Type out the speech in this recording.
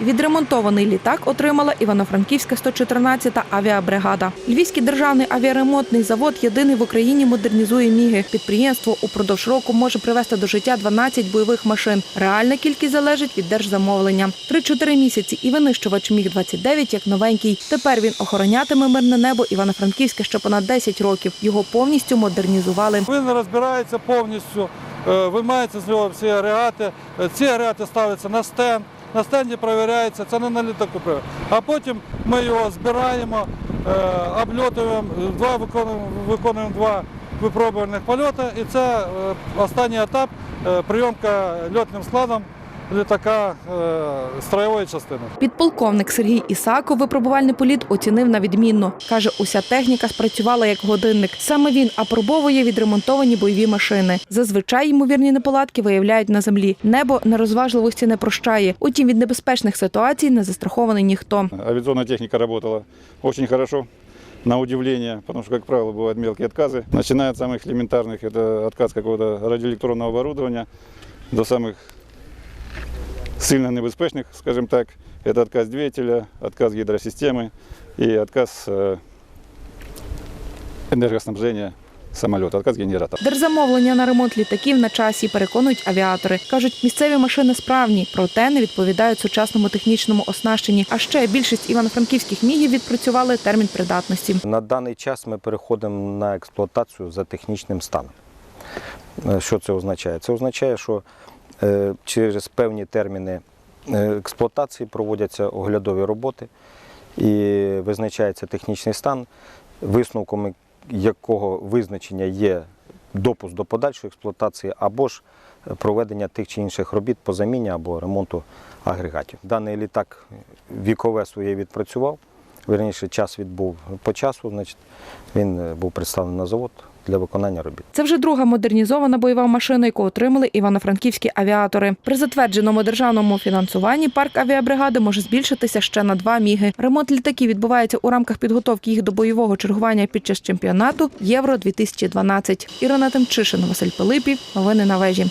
Відремонтований літак отримала Івано-Франківська 114-та авіабригада. Львівський державний авіаремонтний завод єдиний в Україні модернізує міги. Підприємство упродовж року може привести до життя 12 бойових машин. Реальна кількість залежить від держзамовлення. 3-4 місяці і винищувач міг 29 як новенький. Тепер він охоронятиме мирне небо Івано-Франківське ще понад 10 років. Його повністю модернізували. Він розбирається повністю, е, виймаються з нього всі агрегати. Е, Ці агрегати ставляться на стенд. На стенді перевіряється, це не на літаку. А потім ми його збираємо, е, обльотуємо, два виконуємо, виконуємо два випробувальних польоти. І це е, останній етап е, прийомка льотним складом літака е, строєвої частини. Підполковник Сергій Ісаков випробувальний політ оцінив на відмінно. Каже, уся техніка спрацювала як годинник. Саме він апробовує відремонтовані бойові машини. Зазвичай ймовірні неполадки виявляють на землі. Небо нерозважливості не прощає. Утім, від небезпечних ситуацій не застрахований ніхто. Авиационная техника работала очень хорошо, на удивление, потому что, как правило, бывают мелкие отказы. Начиная от самых элементарных, это отказ какого-то радиоэлектронного оборудования, до самых сильно небезпечных, скажем так, это отказ двигателя, отказ гидросистемы и отказ э, энергоснабжения самолета, отказ генератора. Держзамовлення на ремонт літаків на часі переконують авіатори. кажуть, місцеві машини справні, проте не відповідають сучасному технічному оснащенні. А ще більшість івано-франківських мігів відпрацювали термін придатності. На даний час ми переходимо на експлуатацію за технічним станом. Е, Що це означає? Це означає, що е, через певні терміни е, експлуатації проводяться оглядові роботи і визначається технічний стан, висновком якого визначення є допуск до подальшої експлуатації або ж проведення тих чи інших робіт по заміні або ремонту агрегатів. Даний літак вікове своє відпрацював. Верніше, час відбув по часу, значить, він е, був представлений на завод для виконання робіт. Це вже друга модернізована бойова машина, яку отримали івано-франківські авіатори. При затвердженому державному фінансуванні парк авіабригади може збільшитися ще на два міги. Ремонт літаків відбувається у рамках підготовки їх до бойового чергування під час чемпіонату Євро 2012 Ірина Тимчишин, Василь Пилипів. Новини на вежі.